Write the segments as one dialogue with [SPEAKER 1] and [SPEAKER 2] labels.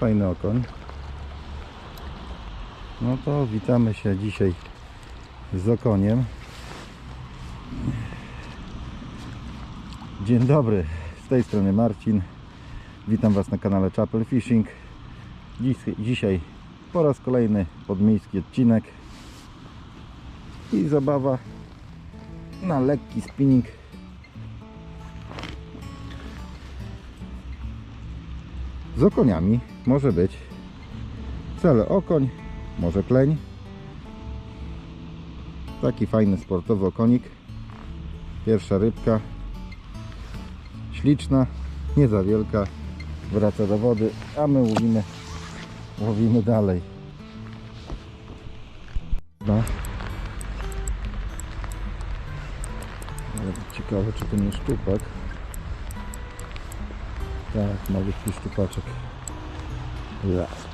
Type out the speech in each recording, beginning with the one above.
[SPEAKER 1] fajny okoń. No to witamy się dzisiaj z okoniem. Dzień dobry, z tej strony Marcin. Witam Was na kanale Chapel Fishing. Dziś, dzisiaj po raz kolejny podmiejski odcinek i zabawa na lekki spinning. Z okoniami może być cele okoń, może kleń. Taki fajny sportowy okonik. Pierwsza rybka. Śliczna, nie za wielka. Wraca do wody, a my łowimy, łowimy dalej. No. Ciekawe, czy to nie szczupak. Tak, malutki szczupaczek. Raz.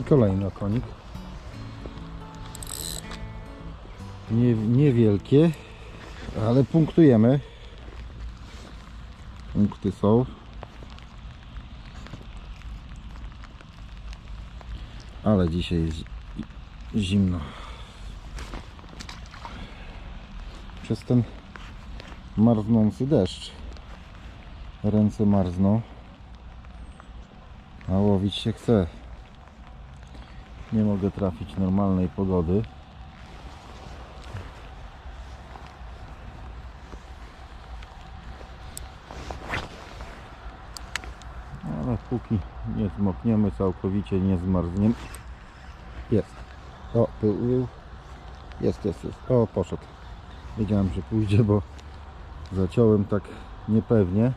[SPEAKER 1] I kolejny okonik. Nie, niewielkie, ale punktujemy. Punkty są. Ale dzisiaj jest zi- zimno. Przez ten marznący deszcz. Ręce marzną. A łowić się chce. Nie mogę trafić normalnej pogody. Ale póki nie zmokniemy całkowicie, nie zmarzniemy. Jest. O, był, był. Jest, jest, jest. O, poszedł. Wiedziałem, że pójdzie, bo zaciąłem tak niepewnie.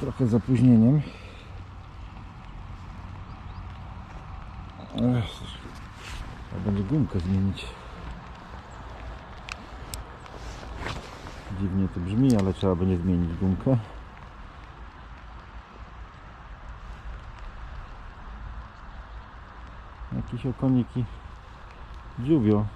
[SPEAKER 1] Trochę z opóźnieniem. Trzeba będzie gumkę zmienić. Dziwnie to brzmi, ale trzeba będzie zmienić gumkę. Jakieś okoniki dziubio.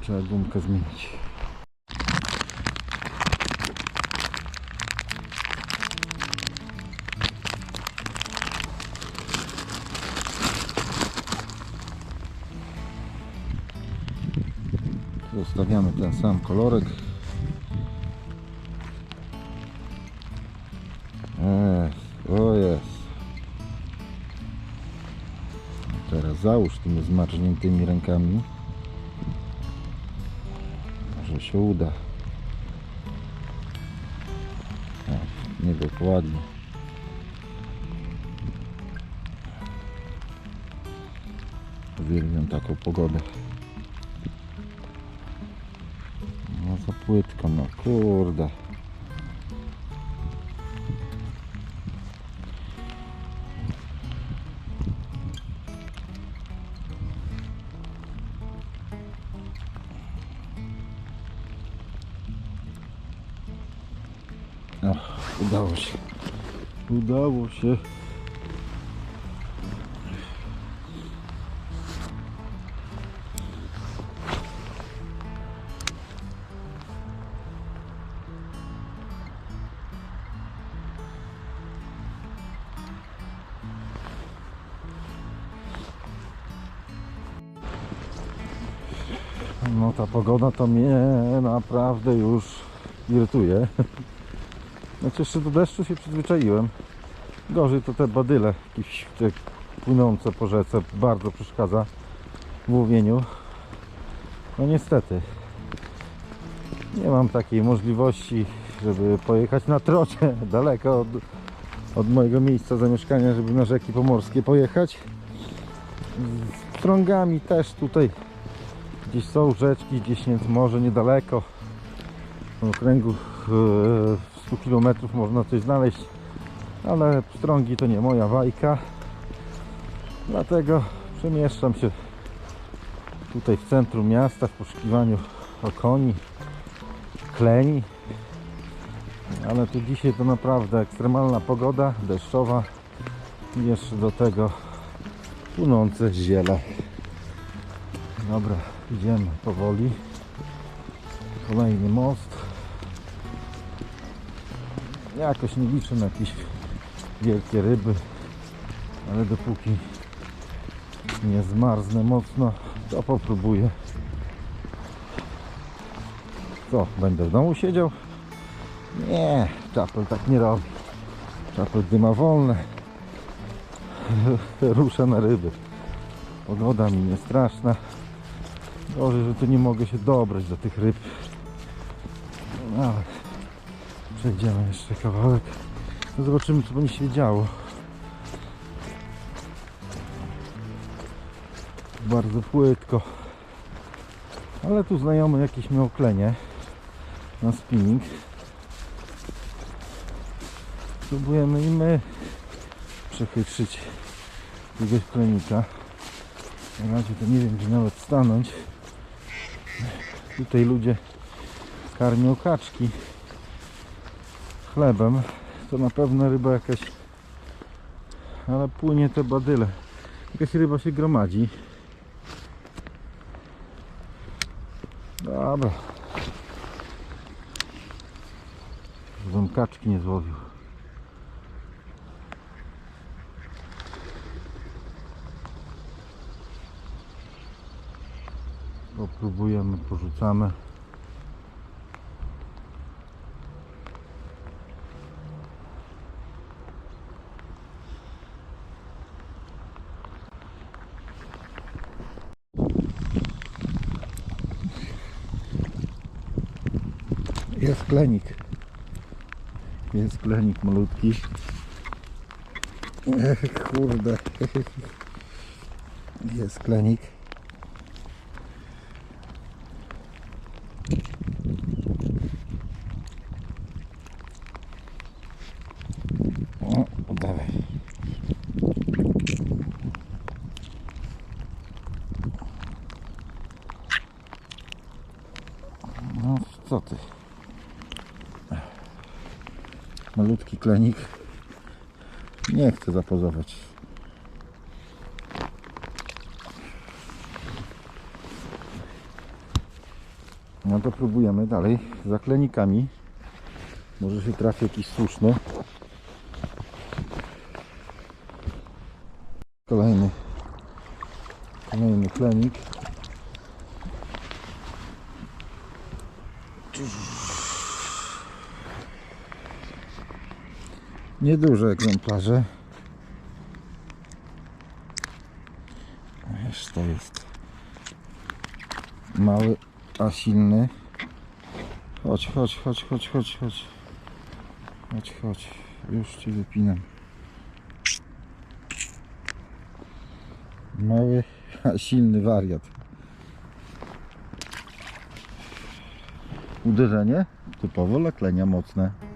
[SPEAKER 1] Trzeba gumkę zmienić. Zostawiamy ten sam kolorek. Jest, o jest. Teraz załóż tymi zmarzniętymi rękami. Może się uda. O, niedokładnie. Uwielbiam taką pogodę. No, udało się. Udało się. No ta pogoda to mnie naprawdę już irytuje. Jeszcze do deszczu się przyzwyczaiłem. Gorzej to te badyle, jakieś te płynące po rzece, bardzo przeszkadza w łowieniu. No niestety. Nie mam takiej możliwości, żeby pojechać na trocie daleko od, od mojego miejsca zamieszkania, żeby na rzeki pomorskie pojechać. Z trągami też tutaj gdzieś są rzeczki, gdzieś nie, może niedaleko. W okręgu e, 100 km można coś znaleźć, ale pstrągi to nie moja bajka. Dlatego przemieszczam się tutaj w centrum miasta w poszukiwaniu okoni, kleni. Ale tu dzisiaj to naprawdę ekstremalna pogoda, deszczowa i jeszcze do tego płynące ziele. Dobra, idziemy powoli. Kolejny most. Jakoś nie liczę na jakieś wielkie ryby, ale dopóki nie zmarznę mocno, to popróbuję. Co, będę w domu siedział? Nie, czapel tak nie robi. Czapel gdy ma wolne, rusza na ryby. Pogoda mi nie straszna. Gorzej, że tu nie mogę się dobrać do tych ryb. No, ale przejdziemy jeszcze kawałek. No zobaczymy, co będzie się działo. Bardzo płytko. Ale tu znajomy jakiś miał klenie na spinning. Spróbujemy i my przechytrzyć jakiegoś klenika. Na razie to nie wiem, gdzie nawet stanąć. Tutaj ludzie karmią kaczki chlebem. To na pewno ryba jakaś, ale płynie te badyle. Jakaś ryba się gromadzi. Dobra. Żebym kaczki nie złowił. Popróbujemy, porzucamy. Jest klenik. Jest klenik malutki. Ech, kurde. Jest klenik. O, dawaj. No, co ty? Malutki klenik. Nie chcę zapozować. No to próbujemy dalej za klenikami. Może się trafi jakiś słuszny. Kolejny kolejny klenik. Nieduże egzemplarze. Wiesz, to jest mały, a silny. Chodź, chodź, chodź, chodź, chodź, chodź. Chodź, chodź. Już ci wypinam. Mały, a silny wariat. Uderzenie typowo laklenia mocne.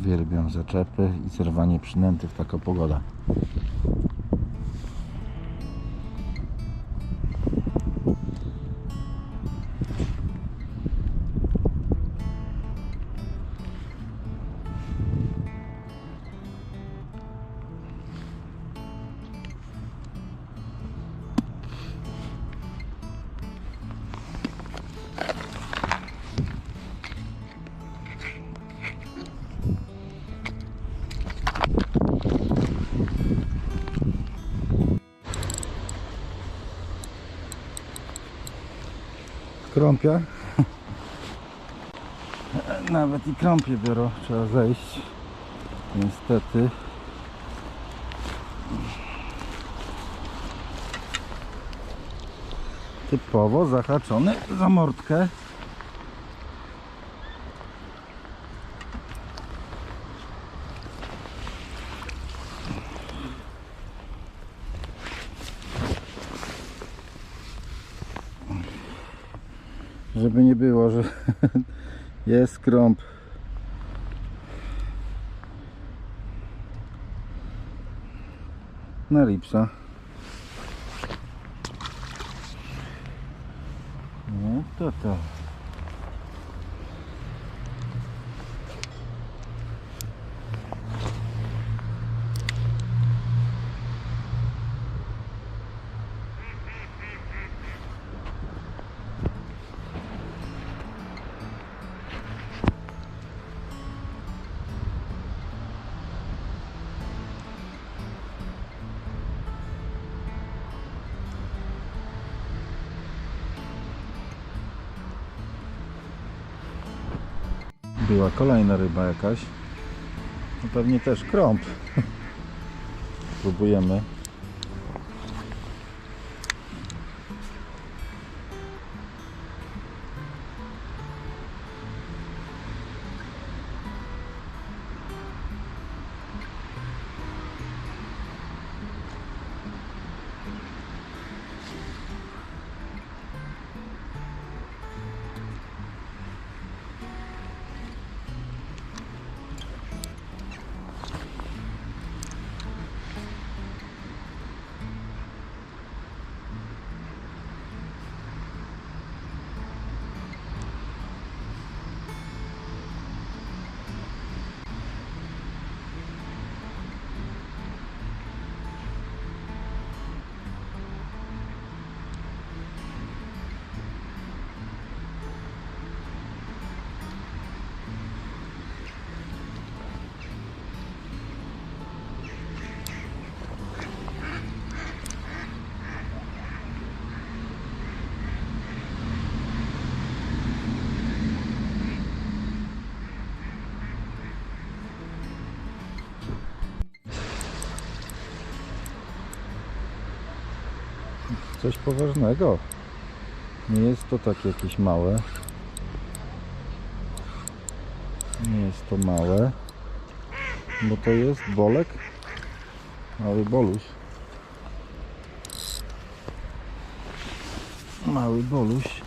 [SPEAKER 1] Uwielbiam zaczepy i zerwanie przynęty w taka pogoda. Krąpia. Nawet i krąpie biorą, trzeba zejść. Niestety. Typowo zahaczony za mordkę. Żeby nie było, że jest krąb. Na lipsa. No to to. Była kolejna ryba jakaś. No pewnie też krąb. Próbujemy. Coś poważnego. Nie jest to takie jakieś małe. Nie jest to małe. Bo to jest bolek. Mały boluś. Mały boluś.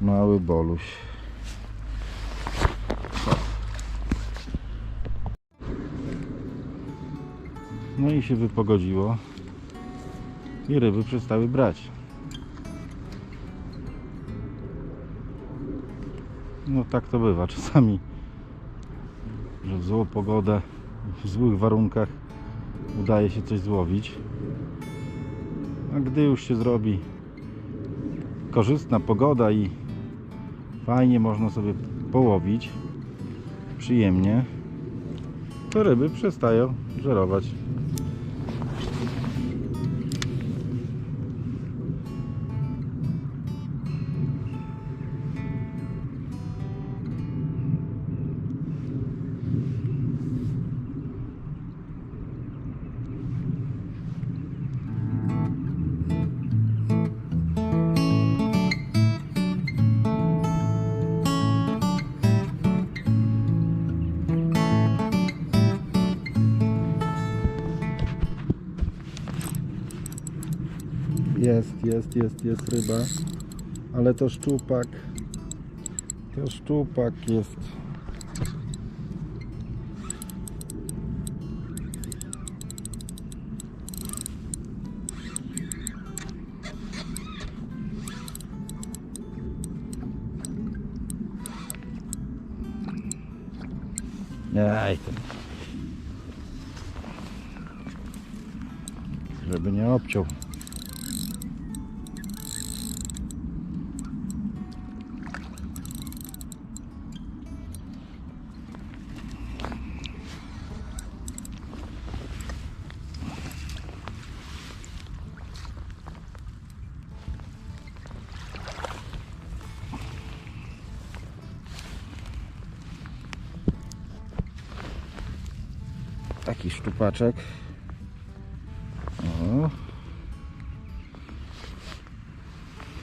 [SPEAKER 1] Mały boluś. No i się wypogodziło. I ryby przestały brać. No tak to bywa czasami, że w złą pogodę, w złych warunkach udaje się coś złowić. A gdy już się zrobi korzystna pogoda i fajnie można sobie połowić. Przyjemnie. To ryby przestają żerować Jest, jest, jest, ryba. Ale to szczupak. To szczupak jest. Jaj, ten. Żeby nie obciął. Szczupaczek. O.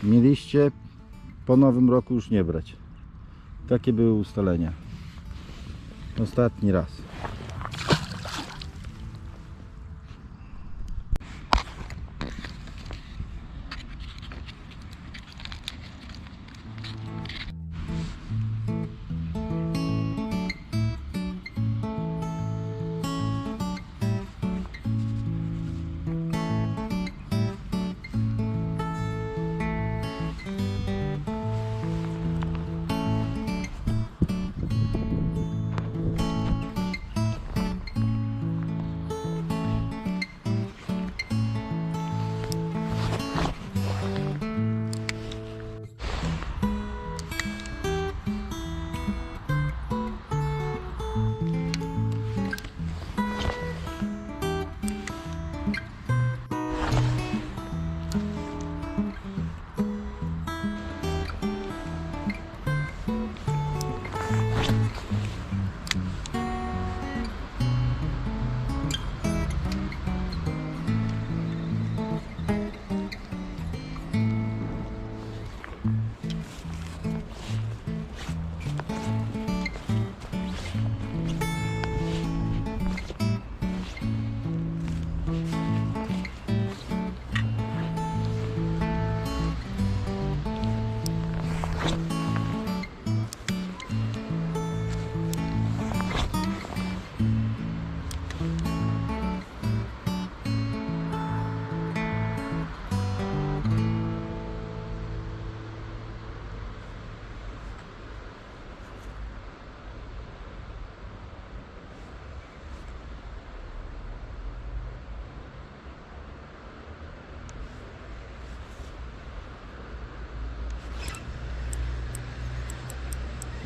[SPEAKER 1] Mieliście po nowym roku już nie brać. Takie były ustalenia. Ostatni raz.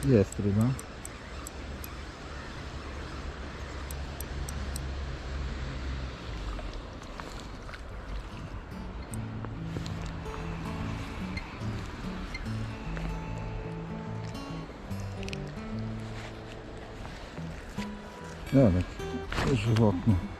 [SPEAKER 1] Jest ryba. Dobra, żywotny.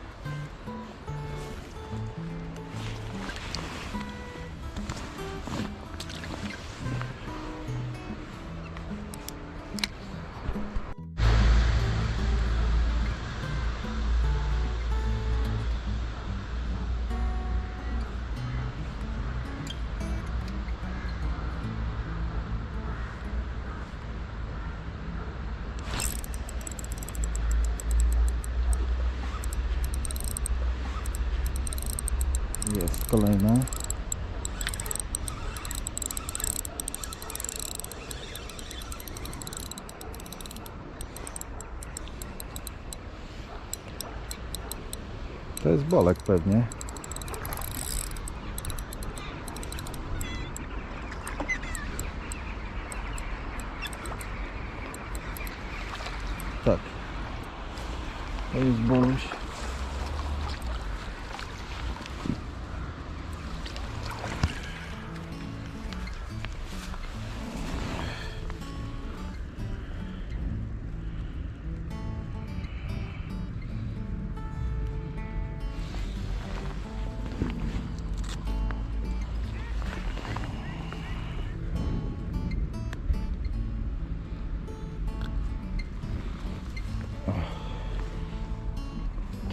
[SPEAKER 1] Jest kolejna. To jest bolek pewnie.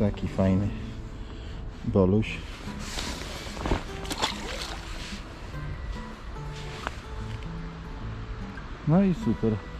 [SPEAKER 1] Taki fajny boluś. No i super.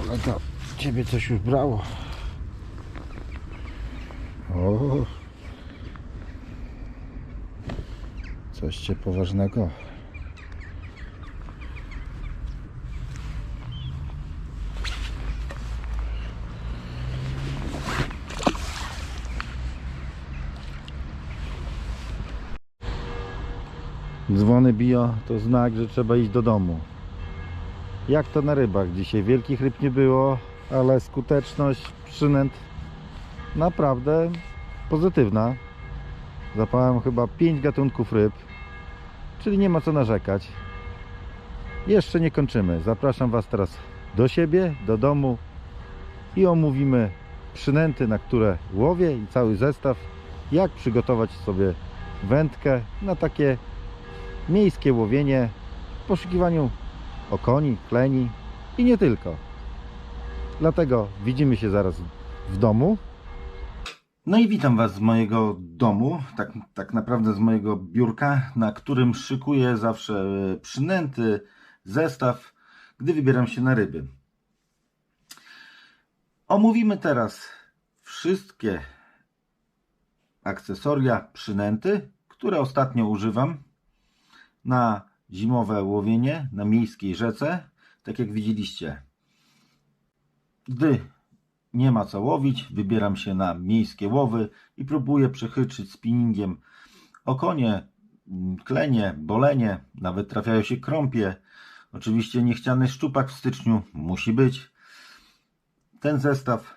[SPEAKER 1] Ale to ciebie coś już brało. O. Coś cię poważnego. Dzwony bio to znak, że trzeba iść do domu. Jak to na rybach dzisiaj? Wielkich ryb nie było, ale skuteczność przynęt naprawdę pozytywna. Zapałem chyba 5 gatunków ryb, czyli nie ma co narzekać. Jeszcze nie kończymy. Zapraszam Was teraz do siebie, do domu i omówimy przynęty, na które łowię i cały zestaw, jak przygotować sobie wędkę na takie miejskie łowienie w poszukiwaniu okoni, kleni i nie tylko. Dlatego widzimy się zaraz w domu. No i witam Was z mojego domu, tak, tak naprawdę z mojego biurka, na którym szykuję zawsze przynęty, zestaw, gdy wybieram się na ryby. Omówimy teraz wszystkie akcesoria, przynęty, które ostatnio używam na zimowe łowienie na miejskiej rzece, tak jak widzieliście. Gdy nie ma co łowić, wybieram się na miejskie łowy i próbuję przechytrzyć spinningiem okonie, mm, klenie, bolenie, nawet trafiają się krąpie. Oczywiście niechciany szczupak w styczniu musi być. Ten zestaw,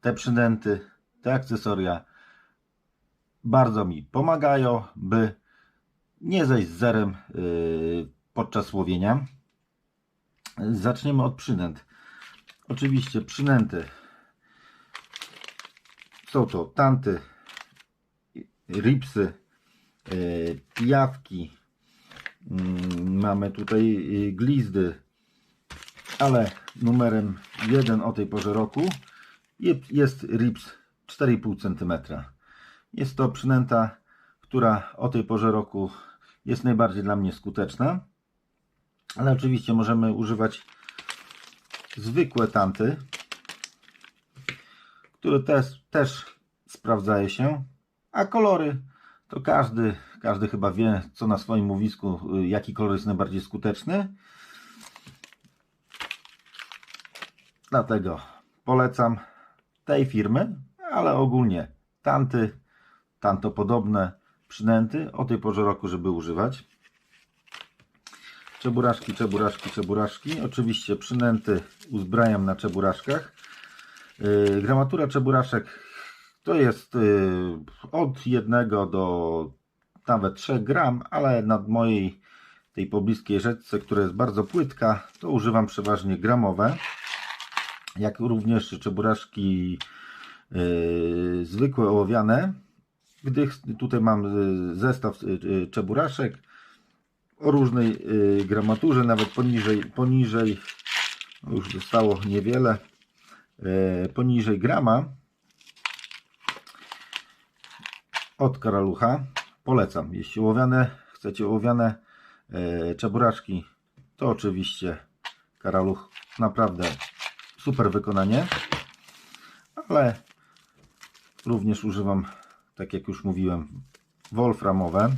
[SPEAKER 1] te przynęty, te akcesoria bardzo mi pomagają, by nie zejść z zerem yy, podczas łowienia. Zaczniemy od przynęt. Oczywiście przynęty są to tanty, ripsy, pijawki, yy, mamy tutaj yy, glizdy, ale numerem 1 o tej porze roku je- jest rips 4,5 cm. Jest to przynęta, która o tej porze roku jest najbardziej dla mnie skuteczna. Ale oczywiście możemy używać zwykłe tanty, które też, też sprawdzają się. A kolory to każdy, każdy chyba wie, co na swoim łowisku, y, jaki kolor jest najbardziej skuteczny. Dlatego polecam tej firmy, ale ogólnie tanty, tantopodobne przynęty o tej porze roku, żeby używać. Czeburaszki, czeburaszki, czeburaszki. Oczywiście przynęty uzbrajam na czeburaszkach. Yy, gramatura czeburaszek to jest yy, od 1 do nawet 3 gram, ale nad mojej tej pobliskiej rzeczce, która jest bardzo płytka, to używam przeważnie gramowe. Jak również czeburaszki yy, zwykłe ołowiane. Gdy tutaj mam y, zestaw y, y, czeburaszek o różnej gramaturze, nawet poniżej, poniżej no już zostało niewiele, poniżej grama od karalucha. Polecam. Jeśli ołowiane, chcecie ołowiane czeburaszki, to oczywiście karaluch naprawdę super wykonanie, ale również używam tak jak już mówiłem, wolframowe.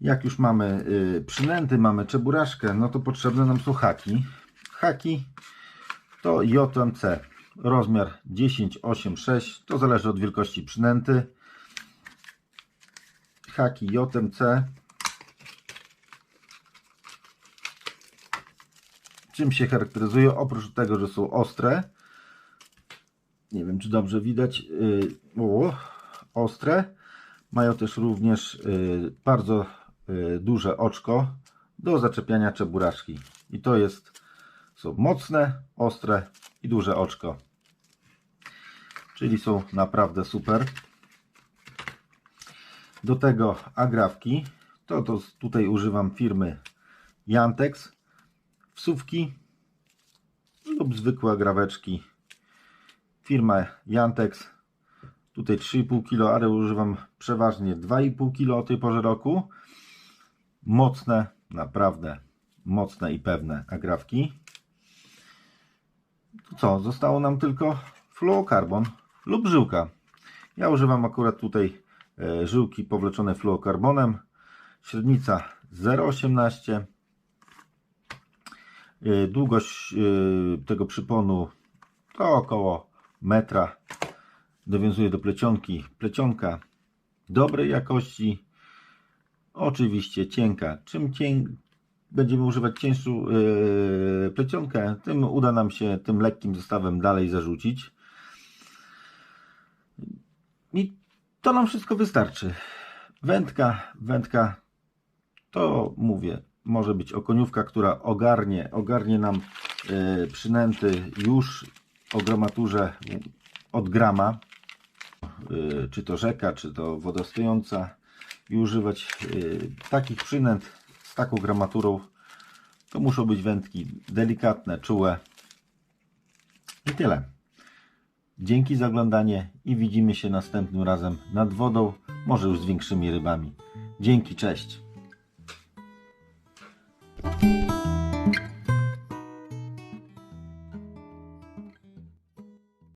[SPEAKER 1] Jak już mamy y, przynęty, mamy czeburaszkę, no to potrzebne nam są haki. Haki to JMC, rozmiar 10, 8, 6, to zależy od wielkości przynęty. Haki JMC. Czym się charakteryzują? Oprócz tego, że są ostre, nie wiem czy dobrze widać, o, ostre. Mają też również yy, bardzo yy, duże oczko do zaczepiania czeburaszki. I to jest, są mocne, ostre i duże oczko. Czyli są naprawdę super. Do tego agrawki, to, to tutaj używam firmy Jantex. Wsówki lub zwykłe agraweczki firma Jantex. Tutaj 3,5 kg, ale używam przeważnie 2,5 kg o tej porze roku. Mocne, naprawdę mocne i pewne agrawki. To co, zostało nam tylko fluokarbon lub żyłka. Ja używam akurat tutaj e, żyłki powleczone fluokarbonem. Średnica 0,18. E, Długość e, tego przyponu to około metra. Dowiązuję do plecionki. Plecionka dobrej jakości. Oczywiście cienka. Czym cień... będziemy używać cieńszą e, plecionkę, tym uda nam się tym lekkim zestawem dalej zarzucić. I to nam wszystko wystarczy. Wędka, wędka to mówię, może być okoniówka, która ogarnie, ogarnie nam e, przynęty już o gramaturze od grama, y, czy to rzeka, czy to woda stojąca i używać y, takich przynęt z taką gramaturą. To muszą być wędki delikatne, czułe. I tyle. Dzięki za oglądanie i widzimy się następnym razem nad wodą, może już z większymi rybami. Dzięki, cześć!